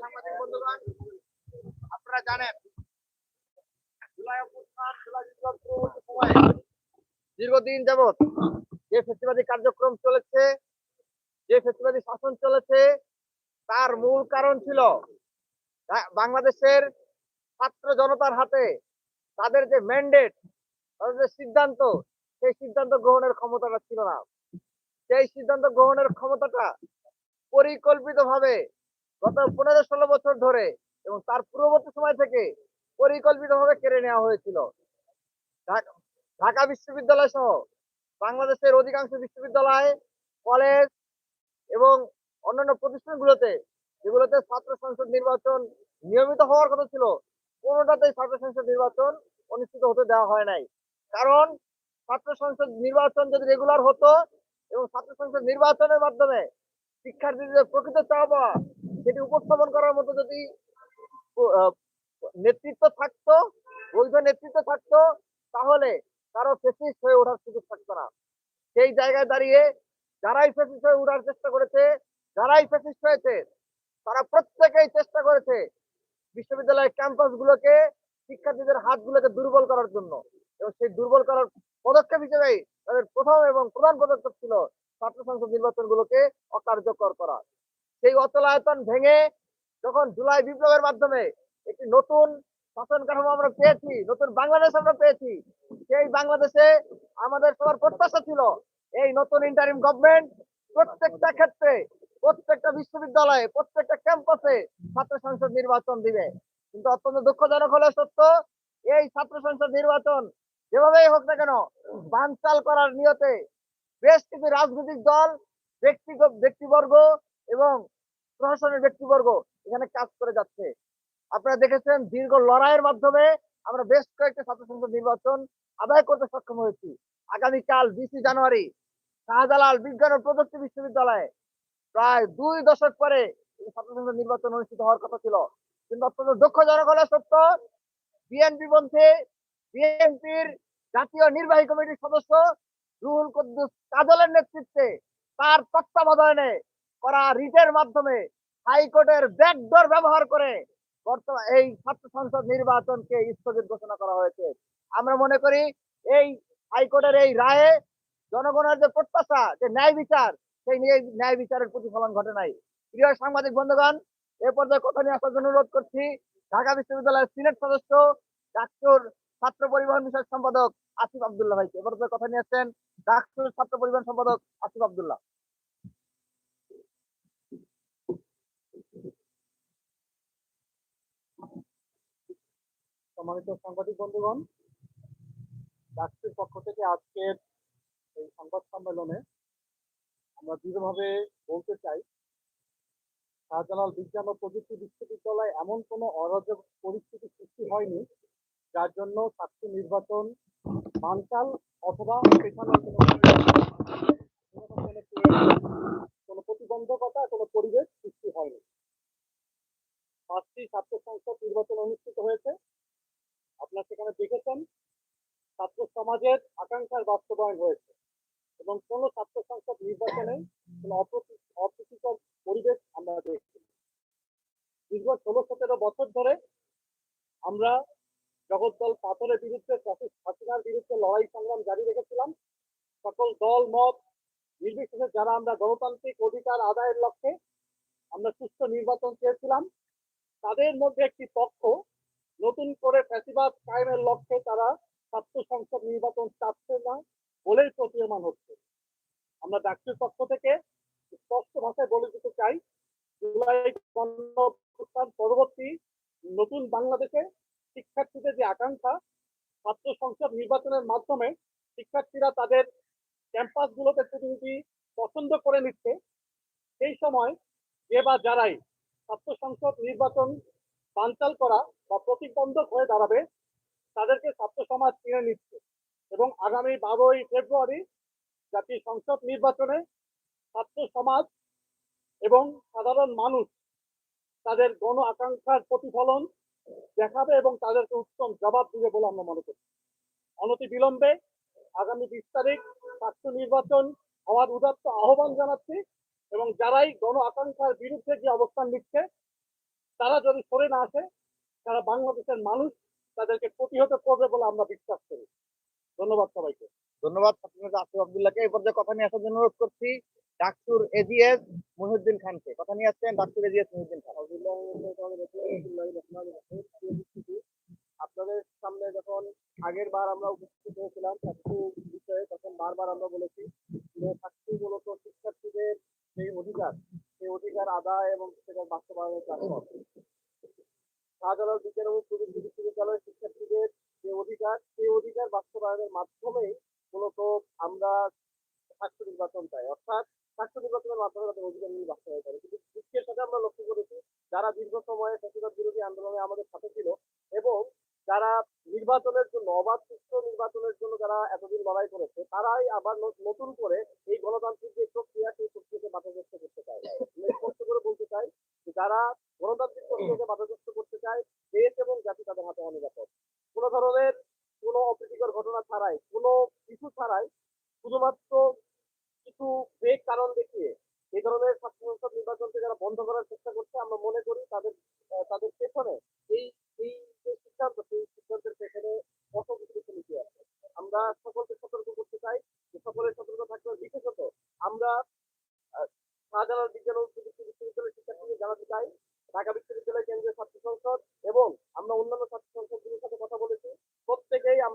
সাংবাদিক বন্ধুগণ আপনারা জানেন দীর্ঘদিন যাবৎ যে ফেসিবাদী কার্যক্রম চলেছে যে ফেসিবাদী শাসন চলেছে, তার মূল কারণ ছিল বাংলাদেশের ছাত্র জনতার হাতে তাদের যে ম্যান্ডেট তাদের যে সিদ্ধান্ত, সেই সিদ্ধান্ত গ্রহণের ক্ষমতাটা ছিল না। সেই সিদ্ধান্ত গ্রহণের ক্ষমতাটা পরিকল্পিতভাবে গত পনেরো ষোলো বছর ধরে এবং তার পূর্ববর্তী সময় থেকে পরিকল্পিতভাবে কেড়ে নেওয়া হয়েছিল। ঢাকা- ঢাকা বিশ্ববিদ্যালয় সহ বাংলাদেশের অধিকাংশ বিশ্ববিদ্যালয়, কলেজ এবং অন্যান্য প্রতিষ্ঠানগুলোতে, যেগুলোতে ছাত্র সংসদ নির্বাচন নিয়মিত হওয়ার কথা ছিল, কোনোটাতেই ছাত্র সংসদ নির্বাচন অনুষ্ঠিত হতে দেওয়া হয় নাই। কারণ ছাত্র সংসদ নির্বাচন যদি রেগুলার হতো এবং ছাত্র সংসদ নির্বাচনের মাধ্যমে শিক্ষার্থীদের প্রকৃত চাওয়া সেটি উপস্থাপন করার মতো যদি নেতৃত্ব থাকতো, বৈধ নেতৃত্ব থাকতো, তাহলে কারও ফেসিস হয়ে ওঠার সুযোগ থাকতো না। সেই জায়গায় দাঁড়িয়ে যারাই ফেসিস হয়ে ওঠার চেষ্টা করেছে, যারাই ফেসিস হয়েছে, তারা প্রত্যেকেই চেষ্টা করেছে বিশ্ববিদ্যালয়ের ক্যাম্পাস গুলোকে শিক্ষার্থীদের হাতগুলোকে দুর্বল করার জন্য। এবং সেই দুর্বল করার পদক্ষেপ হিসেবেই তাদের প্রথম এবং প্রধান পদক্ষেপ ছিল ছাত্র সংসদ নির্বাচন গুলোকে অকার্যকর করা। সেই অচলায়তন ভেঙে যখন জুলাই বিপ্লবের মাধ্যমে একটি নতুন শাসন কাঠামো আমরা পেয়েছি, নতুন বাংলাদেশ আমরা পেয়েছি, সেই বাংলাদেশে আমাদের সবার প্রত্যাশা ছিল এই নতুন ইন্টারিম গভর্নমেন্ট প্রত্যেকটা ক্ষেত্রে, প্রত্যেকটা বিশ্ববিদ্যালয়ে, প্রত্যেকটা ক্যাম্পাসে ছাত্র সংসদ নির্বাচন দিবে। কিন্তু অত্যন্ত দুঃখজনক হলে সত্য, এই ছাত্র সংসদ নির্বাচন যেভাবেই হোক না কেন, বানচাল করার নিয়তে বেশ কিছু রাজনৈতিক দল ব্যক্তিগত ব্যক্তিবর্গ এবং প্রশাসনের ব্যক্তিবর্গ এখানে কাজ করে যাচ্ছে। আপনারা দেখেছেন দীর্ঘ লড়াইয়ের মাধ্যমে আমরা বেশ কয়েকটা ছাত্র সংসদ নির্বাচন আদায় করতে সক্ষম হয়েছি। আগামীকাল বিশে জানুয়ারি শাহজালাল বিজ্ঞান ও প্রযুক্তি বিশ্ববিদ্যালয়ে প্রায় দুই দশক পরে এই ছাত্র নির্বাচন অনুষ্ঠিত হওয়ার কথা ছিল। কিন্তু অত্যন্ত দুঃখজনক হলে সত্য, বিএনপি পন্থী, বিএনপির জাতীয় নির্বাহী কমিটির সদস্য রুহুল কুদ্দুস কাজলের নেতৃত্বে তার তত্ত্বাবধানে করা রিটের মাধ্যমে হাইকোর্টের ব্যাকডোর ব্যবহার করে বর্তমান এই ছাত্র সংসদ নির্বাচনকে স্থগিত ঘোষণা করা হয়েছে। আমরা মনে করি এই হাইকোর্টের এই রায়ে জনগণের যে প্রত্যাশা, যে ন্যায় বিচার, সেই নিয়ে ন্যায় বিচারের প্রতিফলন ঘটে নাই। প্রিয় সাংবাদিক বন্ধুগণ, এ পর্যায়ে কথা নিয়ে আসার জন্য অনুরোধ করছি, ঢাকা বিশ্ববিদ্যালয়ের সিনেট সদস্য ডাক্তার ছাত্র পরিবহন বিষয়ক সম্পাদক আসিফ আব্দুল্লাহ ভাইকে। এ পর্যায়ে কথা নিয়ে আসছেন ডাক্তার ছাত্র পরিবহন সম্পাদক আসিফ আব্দুল্লাহ। সম্মানিত সাংবাদিক বন্ধুগণ, ডাকসির পক্ষ থেকে আজকের এই সংবাদ সম্মেলনে আমরা দৃঢ়ভাবে বলতে চাই, শাহজালাল বিজ্ঞান ও প্রযুক্তি বিশ্ববিদ্যালয় এমন কোনো অরাজক পরিস্থিতি সৃষ্টি হয়নি, যার জন্য ছাত্র নির্বাচন মানকাল অথবা কোনো প্রতিবন্ধকতা, কোনো পরিবেশ সৃষ্টি হয়নি। পাঁচটি ছাত্র সংসদ নির্বাচন অনুষ্ঠিত হয়েছে। আপনারা সেখানে দেখেছেন, ছাত্র সমাজের আকাঙ্ক্ষার বাস্তবায়ন হয়েছে। এবং কোনো ছাত্র সংসদ নির্বাচনে কোনো অপ্রীতিকর পরিবেশ আমরা দেখছি দীর্ঘ ষোলো, সতেরো বছর ধরে আমরা জগদ্দল পাথরের বিরুদ্ধে হাসিনার বিরুদ্ধে লড়াই সংগ্রাম জারি রেখেছিলাম। সকল দল, মত, নির্বিশেষে যারা আমরা গণতান্ত্রিক অধিকার আদায়ের লক্ষ্যে আমরা সুস্থ নির্বাচন চেয়েছিলাম, তাদের মধ্যে একটি পক্ষ নতুন করে ফ্যাসিবাদ কায়েমের লক্ষ্যে তারা ছাত্র সংসদ নির্বাচন চাচ্ছে না বলেই প্রতীয়মান হচ্ছে। আমরা ডাক্তার পক্ষ থেকে স্পষ্ট ভাষায় বলে দিতে চাই, জুলাই গণঅভ্যুত্থান পরবর্তী নতুন বাংলাদেশে শিক্ষার্থীদের যে আকাঙ্ক্ষা, ছাত্র সংসদ নির্বাচনের মাধ্যমে শিক্ষার্থীরা তাদের ক্যাম্পাসগুলোতে প্রতিনিধি পছন্দ করে নিচ্ছে, সেই সময় যে বা যারাই ছাত্র সংসদ নির্বাচন বানচাল করা বা প্রতিবন্ধক হয়ে দাঁড়াবে, তাদেরকে ছাত্র সমাজ কিনে নিচ্ছে এবং আগামী বারোই ফেব্রুয়ারি জাতীয় সংসদ নির্বাচনে ছাত্র সমাজ এবং সাধারণ মানুষ তাদের গণ আকাঙ্ক্ষার প্রতিফলন দেখাবে এবং তাদেরকে উত্তম জবাব দিবে বলে আমরা মনে করি। অনতি বিলম্বে আগামী বিশ তারিখ ছাত্র নির্বাচন হওয়ার উদাত্ত আহ্বান জানাচ্ছি এবং যারাই গণ আকাঙ্ক্ষার বিরুদ্ধে যে অবস্থান নিচ্ছে, তারা যদি সরে না আসে, তারা বাংলাদেশের মানুষ তাদেরকে প্রতিহত করবে বলে আমরা বিশ্বাস করি। ধন্যবাদ সবাইকে। ধন্যবাদ ছাত্রনেতা আসিফ আব্দুল্লাহকে। এই পর্যায়ে কথা নিয়ে আসার জন্য অনুরোধ করছি, ডাকসুর এজিএস মহিউদ্দিন খানকে। কথা নিয়ে আসছেন ডাকসুর এজিএস মহিউদ্দিন খান। আপনাদের সামনে যখন আগের বার আমরা উপস্থিত হয়েছিলাম ছাত্রী বিষয়ে তখন বারবার আমরা বলেছি যে ছাত্রী মূলত শিক্ষার্থীদের যে অধিকার, সেই অধিকার আদায় এবং সেটার বাস্তবায়নের প্ল্যাটফর্ম শাহজালাল বিজ্ঞান এবং প্রযুক্তি বিশ্ববিদ্যালয়ের শিক্ষার্থীদের যে অধিকার, সেই অধিকার বাস্তবায়নের মাধ্যমে মূলত আমরা ছাত্র নির্বাচন চাই, অর্থাৎ ছাত্র নির্বাচনের মাধ্যমে তাদের অধিকার নিয়ে বাস্তবায়ন করে কিন্তু দুঃখের সাথে আমরা লক্ষ্য করেছি, যারা দীর্ঘ সময়ে ফ্যাসিবাদ বিরোধী আন্দোলনে আমাদের সাথে ছিল এবং যারা নির্বাচনের জন্য, অবাধ সুষ্ঠু নির্বাচনের জন্য যারা এতদিন লড়াই করেছে, তারাই আবার নতুন করে এই গণতান্ত্রিক যে প্রক্রিয়া, সেই প্রক্রিয়াকে বাধাগ্রস্ত করতে চায়। স্পষ্ট করে বলতে চাই যারা গণতান্ত্রিক প্রক্রিয়াকে বাধাগ্রস্ত করতে চায়, দেশ এবং জাতি তাদের হাতে অনিরাপদ। কোনো ধরনের কোনো অপ্রীতিকর ঘটনা ছাড়াই, কোনো কিছু ছাড়াই শুধুমাত্র কিছু ফেক কারণ দেখিয়ে এই ধরনের ছাত্র সংসদ নির্বাচনকে যারা বন্ধ করার চেষ্টা করছে, আমরা মনে করি তাদের তাদের পেছনে এই এই যে সিদ্ধান্ত, সেই সিদ্ধান্তের পেছনে কত কিছু লুকিয়ে আছে আমরা সকলকে সতর্ক করতে চাই যে সকলের সতর্ক থাকতে হবে। বিশেষত আমরা শাহজালাল বিজ্ঞান ও প্রযুক্তি বিশ্ববিদ্যালয়ের শিক্ষার্থীদের জানাতে চাই, ঢাকা বিশ্ববিদ্যালয় কেন্দ্রীয় ছাত্র সংসদ এবং আমরা অন্যান্য ছাত্র সংসদগুলির সাথে কথা বলেছি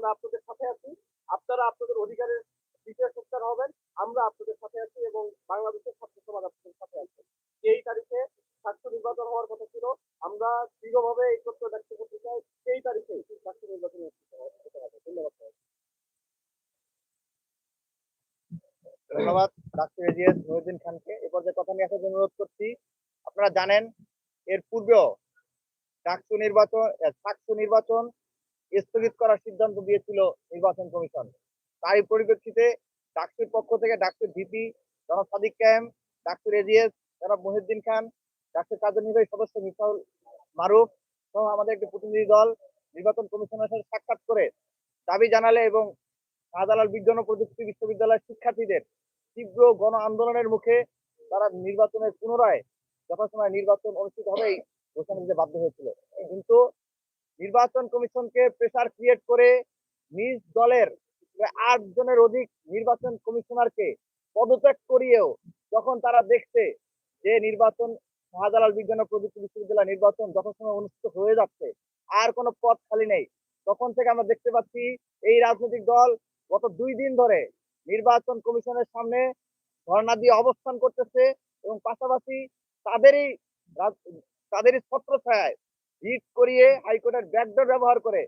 আমরা আপনাদের সাথে আছি। আপনারা আপনাদের অধিকারের বিষয়ে সোচ্চার হবেন। আমরা আপনাদের সাথে আছি এবং বাংলাদেশের ছাত্র সমাজ আপনাদের সাথে আছে। এই তারিখে ছাত্র নির্বাচন হওয়ার কথা ছিল। আমরা দৃঢ়ভাবে এই তথ্য ব্যক্ত করতে চাই। সেই তারিখে ছাত্র নির্বাচন ধন্যবাদ ধন্যবাদ ডাক্তার এজিএস মহিউদ্দিন খানকে। এ পর্যায়ে কথা নিয়ে আসার জন্য অনুরোধ করছি আপনারা জানেন এর পূর্বেও ডাকসু নির্বাচন আহ, নির্বাচন স্থগিত করার সিদ্ধান্ত দিয়েছিল নির্বাচন কমিশন। তারই পরিপ্রেক্ষিতে ডাকসুর পক্ষ থেকে ডাকসুর ভিপি জনাব সাদিক কায়েম, ডাকসুর এজিএস জনাব মহিউদ্দিন খান, ডাকসুর কার্যনির্বাহী সদস্য মিসাউল মারুফ সহ আমাদের একটি প্রতিনিধি দল নির্বাচন কমিশনের সাথে সাক্ষাৎ করে দাবি জানালে এবং শাহজালাল বিজ্ঞান ও প্রযুক্তি বিশ্ববিদ্যালয়ের শিক্ষার্থীদের তীব্র গণ আন্দোলনের মুখে তারা নির্বাচনের পুনরায় যথাসময় নির্বাচন অনুষ্ঠিত হবেই ঘোষণা দিতে বাধ্য হয়েছিল। কিন্তু নির্বাচন কমিশনকে প্রেসার ক্রিয়েট করে নিজ দলের আট জনের অধিক নির্বাচন কমিশনারকে পদত্যাগ করিয়েও যখন তারা দেখছে যে নির্বাচন শাহজালাল বিজ্ঞান ও প্রযুক্তি বিশ্ববিদ্যালয় নির্বাচন যথাসময় অনুষ্ঠিত হয়ে যাচ্ছে, আর কোনো পথ খালি নেই। তখন থেকে আমরা দেখতে পাচ্ছি এই রাজনৈতিক দল গত দুই দিন ধরে নির্বাচন কমিশনের সামনে ধর্ণা দিয়ে অবস্থান করতেছে এবং পাশাপাশি তাদেরই তাদেরই ছত্রছায়ায় হিট করিয়ে হাইকোর্টের ব্যাকডোর ব্যবহার করে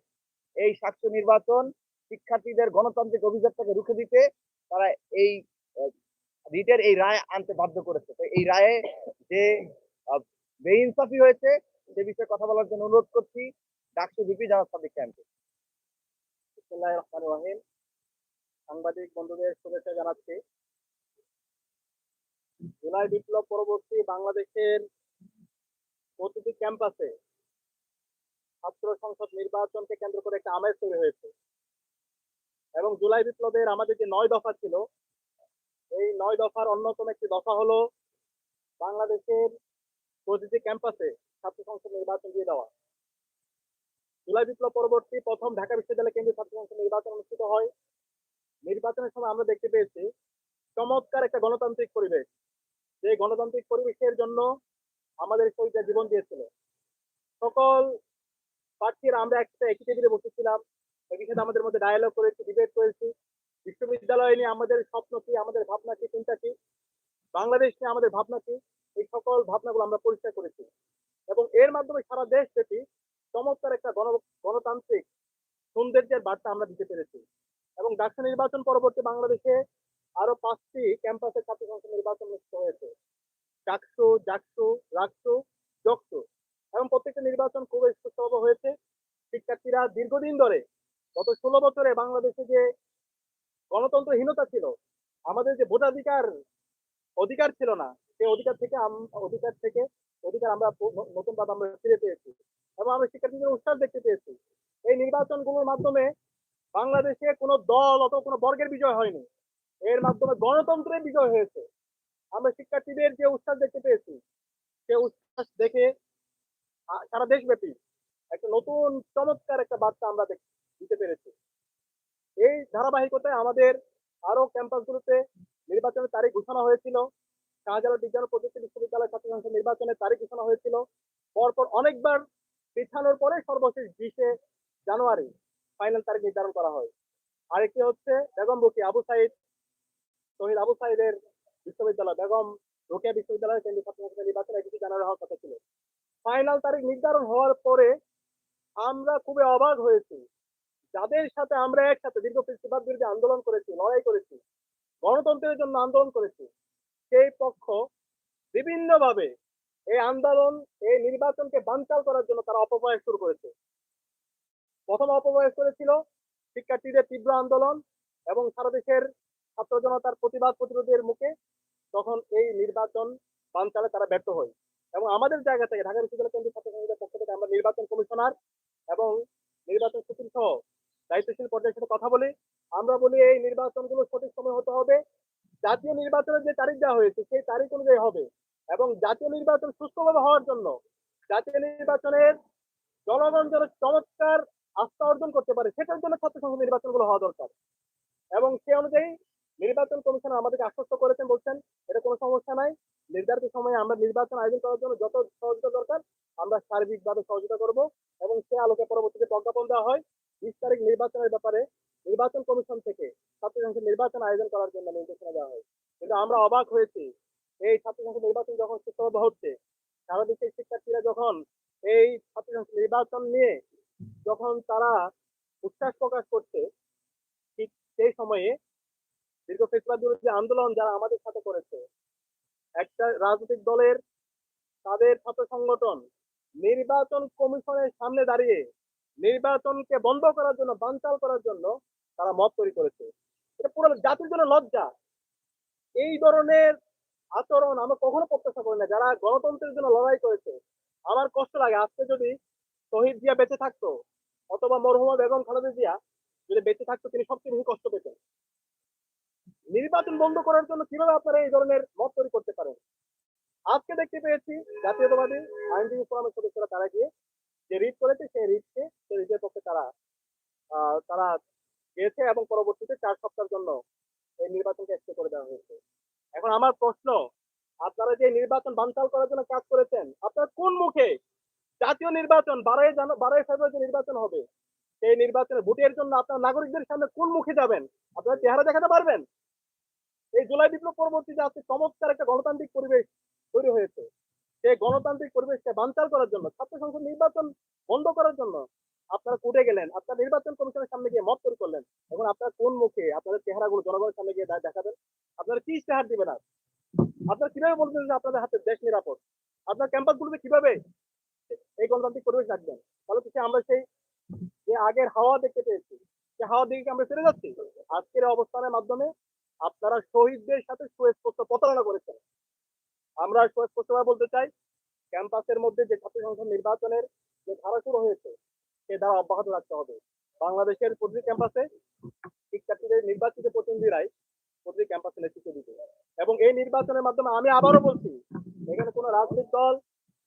এই সাক্ষ্য নির্বাচন শিক্ষার্থীদের গণতান্ত্রিক অভিযোগটাকে রুখে দিতে তারা এই রিটের এই রায় আনতে বাধ্য করেছে। তো এই রায়ে যে বেইনসাফি হয়েছে সে বিষয়ে কথা বলার জন্য অনুরোধ করছি। ডাকসু ভিপি জামাত সাদিক ক্যাম্পে সাংবাদিক বন্ধুদের শুভেচ্ছা জানাচ্ছি। জুলাই বিপ্লব পরবর্তী বাংলাদেশের প্রতিটি ক্যাম্পাসে ছাত্র সংসদ নির্বাচনকে কেন্দ্র করে একটা আমেজ তৈরি হয়েছে। এবং জুলাই বিপ্লবের আমাদের যে নয় দফা ছিল, এই নয় দফার অন্যতম একটি দফা হলো বাংলাদেশের প্রতিটি ক্যাম্পাসে ছাত্র সংসদ নির্বাচন দিয়ে দেওয়া। জুলাই বিপ্লব পরবর্তী প্রথম ঢাকা বিশ্ববিদ্যালয় কেন্দ্রীয় ছাত্র সংসদ নির্বাচন অনুষ্ঠিত হয়। নির্বাচনের সময় আমরা দেখতে পেয়েছি, চমৎকার একটা গণতান্ত্রিক পরিবেশ। যে গণতান্ত্রিক পরিবেশের জন্য আমাদের শহীদরা জীবন দিয়েছিল। সকল প্রার্থীরা আমরা একটা একই টেবিলে বসেছিলাম। এই বিষয়ে আমাদের মধ্যে ডায়ালগ করেছি ডিবেট করেছি। বিশ্ববিদ্যালয় নিয়ে আমাদের স্বপ্ন কি, আমাদের ভাবনা কি, চিন্তা কি? বাংলাদেশ নিয়ে আমাদের ভাবনা কি? এই সকল ভাবনাগুলো আমরা পরিষ্কার করেছি। এবং এর মাধ্যমে সারা দেশ ব্যাপী চমৎকার একটা গণ, গণতান্ত্রিক সৌন্দর্যের বার্তা আমরা দিতে পেরেছি। এবং ডাকসু নির্বাচন পরবর্তী বাংলাদেশে আরও পাঁচটি ক্যাম্পাসের ছাত্র সংসদ নির্বাচন অনুষ্ঠিত হয়েছে। ডাকসু, জাকসু, রাকসু জকসু এবং প্রত্যেকটা নির্বাচন খুব সুস্থভাবে হয়েছে। শিক্ষার্থীরা দীর্ঘদিন ধরে গত ষোলো বছরে বাংলাদেশে যে গণতন্ত্রহীনতা ছিল, আমাদের যে ভোটাধিকার অধিকার ছিল না সেই অধিকার থেকে অধিকার থেকে অধিকার আমরা নতুন ভাবে আমরা ফিরে পেয়েছি এবং আমরা শিক্ষার্থীদের উৎসাহ দেখতে পেয়েছি। এই নির্বাচনগুলোর মাধ্যমে বাংলাদেশে কোনো দল অথবা কোনো বর্গের বিজয় হয়নি। এর মাধ্যমে গণতন্ত্রের বিজয় হয়েছে। আমরা শিক্ষার্থীদের যে উৎসাহ দেখতে পেয়েছি, সে উচ্ছ্বাস দেখে সারা দেশব্যাপী একটা নতুন চমৎকার একটা বার্তা আমরা দিতে পেরেছি। এই ধারাবাহিকতায় আমাদের আরও ক্যাম্পাসগুলোতে নির্বাচনের তারিখ ঘোষণা হয়েছিল। শাহজালাল বিজ্ঞান ও প্রযুক্তি বিশ্ববিদ্যালয় ছাত্র সংসদ নির্বাচনের তারিখ ঘোষণা হয়েছিল। পরপর অনেকবার পিছানোর পরে সর্বশেষ বিশে জানুয়ারি ফাইনাল তারিখ নির্ধারণ করা হয়। আরেকটি হচ্ছে বেগম রুকি আবু সাইদ, শহীদ আবু সাইদের বিশ্ববিদ্যালয়, বেগম রোকেয়া বিশ্ববিদ্যালয়ের কেন্দ্রীয় ছাত্র সংসদ নির্বাচন একটি জানুয়ারি হওয়ার কথা ছিল। ফাইনাল তারিখ নির্ধারণ হওয়ার পরে আমরা খুবই অবাক হয়েছি। যাদের সাথে আমরা একসাথে দীর্ঘ ফেস্টিভাল বিরোধী আন্দোলন করেছি, লড়াই করেছি, গণতন্ত্রের জন্য আন্দোলন করেছি, সেই পক্ষ বিভিন্নভাবে এই আন্দোলন, এই নির্বাচনকে বানচাল করার জন্য তারা অপপ্রয়াস শুরু করেছে। প্রথম অপপ্রয়াস করেছিল শিক্ষার্থীদের তীব্র আন্দোলন এবং সারা দেশের ছাত্র জনতার প্রতিবাদ প্রতিরোধের মুখে, তখন এই নির্বাচন বানচালে তারা ব্যর্থ হয়। এবং আমাদের জায়গা থেকে ঢাকা বিশ্ববিদ্যালয় কেন্দ্রীয় ছাত্র সংসদের পক্ষ থেকে আমরা নির্বাচন কমিশনার এবং নির্বাচন সচিব সহ দায়িত্বশীল পর্যায়ের সাথে কথা বলি। আমরা বলি এই নির্বাচনগুলো সঠিক সময় হতে হবে। জাতীয় নির্বাচনের যে তারিখ দেওয়া হয়েছে, সেই তারিখ অনুযায়ী হবে এবং জাতীয় নির্বাচন সুস্থভাবে হওয়ার জন্য জাতীয় নির্বাচনের জনগণ যেন চমৎকার আস্থা অর্জন করতে পারে, সেটার জন্য ছাত্র সংসদ নির্বাচনগুলো হওয়া দরকার। এবং সে অনুযায়ী নির্বাচন কমিশন আমাদেরকে আশ্বস্ত করেছেন, বলছেন এটা কোনো সমস্যা নাই। নির্ধারিত সময়ে আমরা নির্বাচন আয়োজন করার জন্য যত সহযোগিতা দরকার, আমরা সার্বিকভাবে সহযোগিতা করব এবং সে আলোকে পরবর্তীতে প্রজ্ঞাপন দেওয়া হয়। বিশ তারিখ নির্বাচনের ব্যাপারে নির্বাচন কমিশন থেকে ছাত্র সংসদ নির্বাচন আয়োজন করার জন্য নির্দেশনা দেওয়া হয়। কিন্তু আমরা অবাক হয়েছি, এই ছাত্র সংসদ নির্বাচন যখন সুস্থভাবে হচ্ছে সারা দেশের শিক্ষার্থীরা যখন এই ছাত্র সংসদ নির্বাচন নিয়ে যখন তারা উচ্ছ্বাস প্রকাশ করছে, ঠিক সেই সময়ে দীর্ঘ ফেসবাদ বিরোধী আন্দোলন যারা আমাদের সাথে করেছে, একটা রাজনৈতিক দলের তাদের ছাত্র সংগঠন নির্বাচন কমিশনের সামনে দাঁড়িয়ে নির্বাচনকে বন্ধ করার জন্য, বানচাল করার জন্য তারা মত তৈরি করেছে। এটা পুরো জাতির জন্য লজ্জা। এই ধরনের আচরণ আমরা কখনো প্রত্যাশা করি না। যারা গণতন্ত্রের জন্য লড়াই করেছে, আমার কষ্ট লাগে। আজকে যদি শহীদ জিয়া বেঁচে থাকতো, অথবা মরহুমা বেগম খালেদা জিয়া যদি বেঁচে থাকতো, তিনি সবচেয়ে বেশি কষ্ট পেতেন। নির্বাচন বন্ধ করার জন্য কীভাবে আপনারা এই ধরনের মত তৈরি করতে পারেন? আজকে দেখতে পেয়েছি জাতীয়তাবাদী আইনজীবী ফোরামের সদস্যরা তারা গিয়ে যে রিট করেছে, সেই রিটকে সেই রিটের পক্ষে তারা তারা গিয়েছে এবং পরবর্তীতে চার সপ্তাহের জন্য এই নির্বাচনকে স্থির করে দেওয়া হয়েছে। এখন আমার প্রশ্ন, আপনারা যে নির্বাচন বানচাল করার জন্য কাজ করেছেন, আপনারা কোন মুখে জাতীয় নির্বাচন বারোই বারোই ফেব্রুয়ারি যে নির্বাচন হবে, সেই নির্বাচনে ভোটের জন্য আপনার নাগরিকদের সামনে কোন মুখে যাবেন? আপনারা চেহারা দেখাতে পারবেন? এই জুলাই বিপ্লব পরবর্তীতে আজকে চমৎকার একটা গণতান্ত্রিক পরিবেশ তৈরি হয়েছে, সেই গণতান্ত্রিক পরিবেশকে বানচাল করার জন্য, ছাত্র সংসদ নির্বাচন বন্ধ করার জন্য আপনারা কোর্টে গেলেন, আপনারা নির্বাচন কমিশনের সামনে গিয়ে মত তৈরি করলেন এখন আপনারা কোন মুখে আপনাদের চেহারাগুলো জনগণের সামনে গিয়ে দেখাবেন? আপনারা কি ইশতেহার দিবেন আর আপনারা কীভাবে বলবেন যে আপনাদের হাতে দেশ নিরাপদ? আপনার ক্যাম্পাসগুলোতে কীভাবে এই গণতান্ত্রিক পরিবেশ রাখবেন? তাহলে কিছু আমরা সেই যে আগের হাওয়া দেখতে পেয়েছি, সে হাওয়া দিকে আমরা ফিরে যাচ্ছি? আজকের অবস্থানের মাধ্যমে আপনারা শহীদদের সাথে সুস্পষ্ট প্রতারণা করেছেন। আমরা সুস্পষ্টভাবে বলতে চাই, ক্যাম্পাসের মধ্যে যে ছাত্র সংসদ নির্বাচনের যে ধারা শুরু হয়েছে, সে ধারা অব্যাহত রাখতে হবে। বাংলাদেশের প্রতিটি ক্যাম্পাসে শিক্ষার্থীদের নির্বাচিত প্রতিনিধিরাই প্রতিটি ক্যাম্পাসে নেতৃত্ব দিবে। এবং এই নির্বাচনের মাধ্যমে আমি আবারও বলছি, এখানে কোনো রাজনৈতিক দল,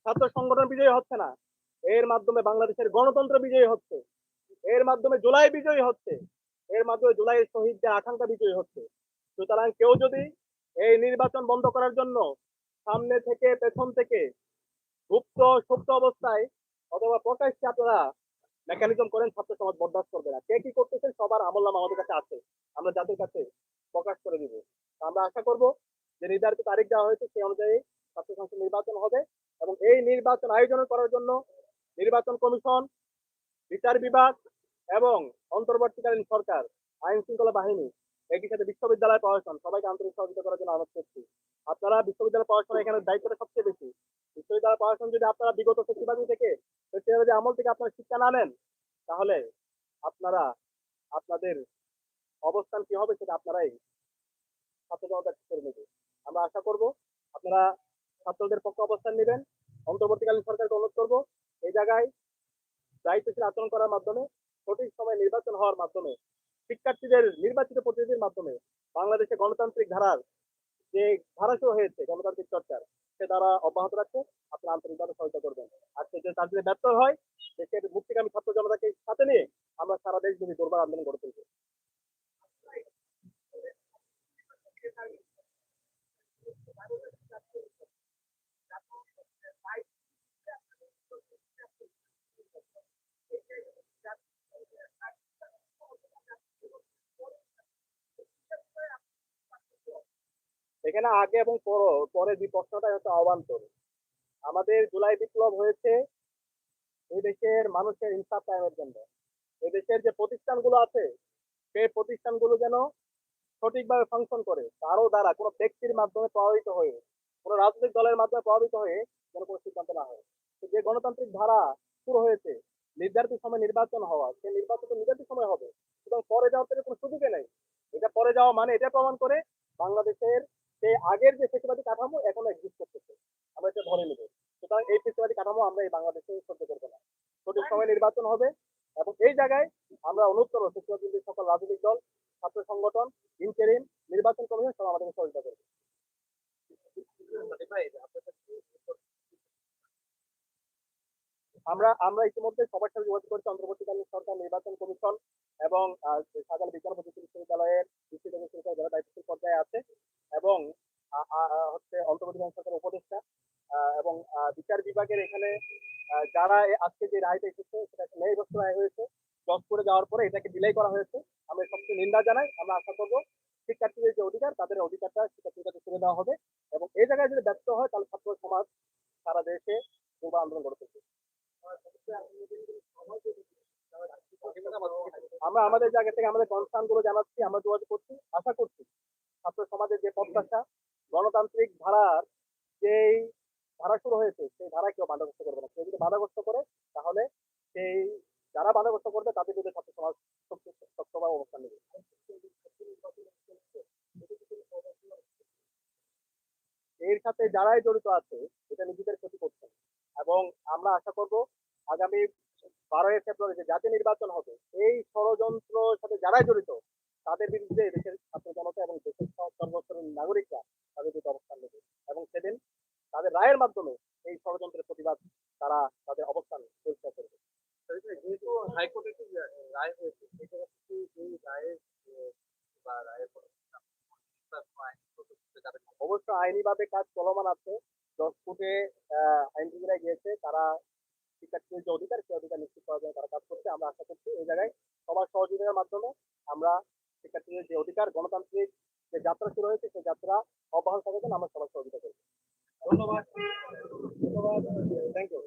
ছাত্র সংগঠন বিজয়ী হচ্ছে না। এর মাধ্যমে বাংলাদেশের গণতন্ত্র বিজয়ী হচ্ছে। এর মাধ্যমে জুলাই বিজয়ী হচ্ছে। এর মাধ্যমে জুলাইয়ের শহীদদের আকাঙ্ক্ষা বিজয়ী হচ্ছে। সুতরাং কেউ যদি এই নির্বাচন বন্ধ করার জন্য সামনে থেকে, পেছন থেকে গুপ্ত, সুপ্ত অবস্থায় অথবা প্রকাশ্যে আপনারা মেকানিজম করেন, ছাত্র সমাজ বরদাস্ত করবে না। কে কি করতেছেন সবার আমল নাম আমাদের কাছে আছে। আমরা জাতির কাছে প্রকাশ করে দিব। আমরা আশা করব যে নির্ধারিত তারিখ দেওয়া হয়েছে সেই অনুযায়ী ছাত্র সংসদ নির্বাচন হবে এবং এই নির্বাচন আয়োজন করার জন্য নির্বাচন কমিশন, বিচার বিভাগ এবং অন্তর্বর্তীকালীন সরকার আইন শৃঙ্খলা বাহিনী একই সাথে বিশ্ববিদ্যালয় প্রশাসন সবাইকে আন্তরিক সহযোগিতা করার জন্য অনুরোধ করছি। আপনারা বিশ্ববিদ্যালয় প্রশাসন এখানে দায়িত্বটা সবচেয়ে বেশি। বিশ্ববিদ্যালয় প্রশাসন যদি আপনারা বিগত সচিবাদী থেকে সচিবাদী আমল থেকে আপনারা শিক্ষা না নেন, তাহলে আপনারা, আপনাদের অবস্থান কি হবে সেটা আপনারাই ছাত্র জনতা ঠিক করে নেবে আমরা আশা করব আপনারা ছাত্রদের পক্ষে অবস্থান নেবেন। অন্তর্বর্তীকালীন সরকারকে অনুরোধ করব এই জায়গায় দায়িত্বশীল আচরণ করার মাধ্যমে সঠিক সময় নির্বাচন হওয়ার মাধ্যমে শিক্ষার্থীদের নির্বাচিত প্রতিনিধির মাধ্যমে বাংলাদেশে গণতান্ত্রিক ধারার যে ধারা শুরু হয়েছে, গণতান্ত্রিক চর্চার, সে দ্বারা অব্যাহত রাখতে আপনারা আন্তরিকভাবে সহায়তা করবেন। আর সে যে যদি ব্যর্থ হয়, দেশের মুক্তিকামী ছাত্র জনতাকে সাথে নিয়ে আমরা সারা দেশ যদি দুর্বার আন্দোলন গড়ে তুলব। এখানে আগে এবং পর- পরে যে প্রশ্নটা হচ্ছে আহ্বান্তর আমাদের জুলাই বিপ্লব হয়েছে এই দেশের মানুষের ইনসাফ কায়েমের জন্য। এই দেশের যে প্রতিষ্ঠানগুলো আছে, সেই প্রতিষ্ঠানগুলো যেন সঠিকভাবে ফাংশন করে কারও দ্বারা, কোনো ব্যক্তির মাধ্যমে প্রভাবিত হয়ে, কোনো রাজনৈতিক দলের মাধ্যমে প্রভাবিত হয়ে যেন কোনো সিদ্ধান্ত না হয়। তো যে গণতান্ত্রিক ধারা শুরু হয়েছে, নির্ধারিত সময় নির্বাচন হওয়া, সেই নির্বাচন তো নির্ধারিত সময় হবে। সুতরাং পরে যাওয়ার থেকে কোনো সুযোগই নেই। এটা পরে যাওয়া মানে এটা প্রমাণ করে বাংলাদেশের সেই আগের যে ফেসিবাদী কাঠামো এখনও এক্সিস্ট করতেছে। আমরা এটা ধরে নেব। সুতরাং এই ফেসিবাদী কাঠামো আমরা এই বাংলাদেশে সহ্য করব না। সঠিক সময় নির্বাচন হবে এবং এই জায়গায় আমরা করব ফেসিবাদী সকল রাজনৈতিক দল, ছাত্র সংগঠন ইন্টারিম নির্বাচন কমিশন সব আমাদেরকে সহযোগিতা করবে। আমরা আমরা ইতিমধ্যে সবার সাথে যোগাযোগ করেছি। অন্তর্বর্তীকালীন সরকার, নির্বাচন কমিশন এবং সাধারণ বিজ্ঞান প্রযুক্তি বিশ্ববিদ্যালয়ের বিশ্ববিদ্যালয় বিশ্ববিদ্যালয় যারা দায়িত্বশীল পর্যায়ে আছে এবং আ- আ- আ- হচ্ছে অন্তর্বর্তীকালীন সরকারের উপদেষ্টা আহ, এবং আহ, বিচার বিভাগের এখানে আহ, যারা এ- রায়টা এসেছে, সেটা একটা রায় হয়েছে। জজ করে যাওয়ার পরে এটাকে ডিলাই করা হয়েছে। আমরা সবচেয়ে নিন্দা জানাই। আমরা আশা করব শিক্ষার্থীদের যে অধিকার, তাদের অধিকারটা শিক্ষার্থীদের কাছে তুলে দেওয়া হবে এবং এই জায়গায় যদি ব্যর্থ হয়, তাহলে ছাত্র সমাজ, সারা দেশে যুব আন্দোলন গড়ে তুলবে। আমরা আমাদের জায়গা থেকে আমাদের কনসার্নগুলো জানাচ্ছি, আমরা যোগাযোগ করছি, আশা করছি ছাত্র সমাজের যে প্রত্যাশা, গণতান্ত্রিক ধারার যেই ধারা শুরু হয়েছে, সেই ধারা কেউ বাধাগ্রস্ত করবে না। কেউ যদি বাধাগ্রস্ত করে, তাহলে সেই যারা বাধাগ্রস্ত করবে, তাদের বিরুদ্ধে ছাত্র সমাজ শক্তভাবে অবস্থান নেবে। এর সাথে যারাই জড়িত আছে, এটা নিজেদের ক্ষতি করছে। এবং আমরা আশা করব, আগামী বারোই ফেব্রুয়ারি যে জাতীয় নির্বাচন হবে, এই ষড়যন্ত্র সাথে যারাই জড়িত, তাদের বিরুদ্ধে দেশের ছাত্র জনতা এবং দেশের সর্বস্তরের নাগরিকরা তাদের বিরুদ্ধে অবস্থান নেবে। এবং সেদিন তাদের রায়ের মাধ্যমে এই ষড়যন্ত্রের প্রতিবাদ তারা তাদের অবস্থান পরিষ্কার করবে। যেহেতু হাইকোর্টের যে রায় হয়েছে সেটা হচ্ছে এই রায়ের বা রায়ের অবশ্য আইনিভাবে কাজ চলমান আছে। দশ ফুটে আইনজীবীরা গিয়েছে তারা শিক্ষার্থীদের যে অধিকার সেই অধিকার নিশ্চিত করার জন্য তারা কাজ করছে। আমরা আশা করছি এই জায়গায় সবার সহযোগিতার মাধ্যমে আমরা শিক্ষার্থীদের যে অধিকার গণতান্ত্রিক যে যাত্রা শুরু হয়েছে সেই যাত্রা অব্যাহত থাকার জন্য আমরা সবার সহযোগিতা করছি ধন্যবাদ। ধন্যবাদ। Thank you